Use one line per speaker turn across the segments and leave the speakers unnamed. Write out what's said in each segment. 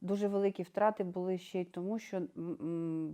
дуже великі втрати були ще й тому, що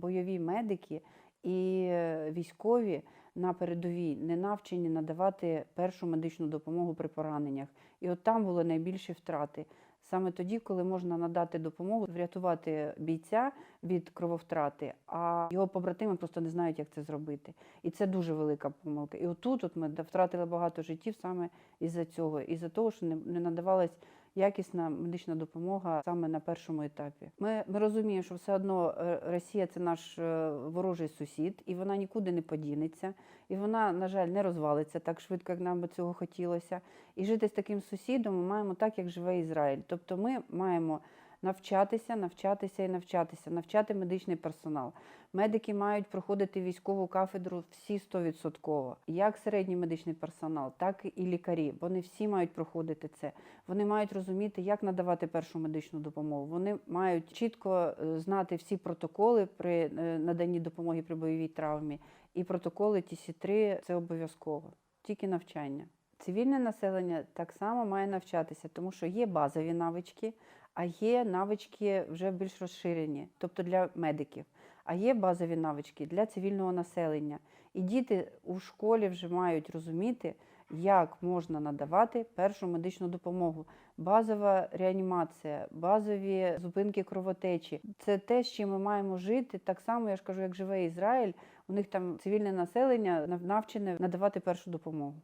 бойові медики і е, військові на передовій не навчені надавати першу медичну допомогу при пораненнях. І от там були найбільші втрати. Саме тоді, коли можна надати допомогу, врятувати бійця від крововтрати, а його побратими просто не знають, як це зробити. І це дуже велика помилка. І отут от ми втратили багато життів саме із-за цього, із-за того, що не надавалась якісна медична допомога саме на першому етапі. Ми, ми розуміємо, що все одно е, Росія це наш е, ворожий сусід, і вона нікуди не подінеться, і вона, на жаль, не розвалиться так швидко, як нам би цього хотілося. І жити з таким сусідом ми маємо так, як живе Ізраїль. Тобто ми маємо навчатися, навчатися і навчатися, навчати медичний персонал. Медики мають проходити військову кафедру всі 100%. Як середній медичний персонал, так і лікарі. Вони всі мають проходити це. Вони мають розуміти, як надавати першу медичну допомогу. Вони мають чітко е, знати всі протоколи при е, наданні допомоги при бойовій травмі. І протоколи ТС-3 це обов'язково, тільки навчання. Цивільне населення так само має навчатися, тому що є базові навички, а є навички вже більш розширені, тобто для медиків. А є базові навички для цивільного населення. І діти у школі вже мають розуміти, як можна надавати першу медичну допомогу. Базова реанімація, базові зупинки кровотечі це те, з чим ми маємо жити. Так само, я ж кажу, як живе Ізраїль. У них там цивільне населення навчене надавати першу допомогу.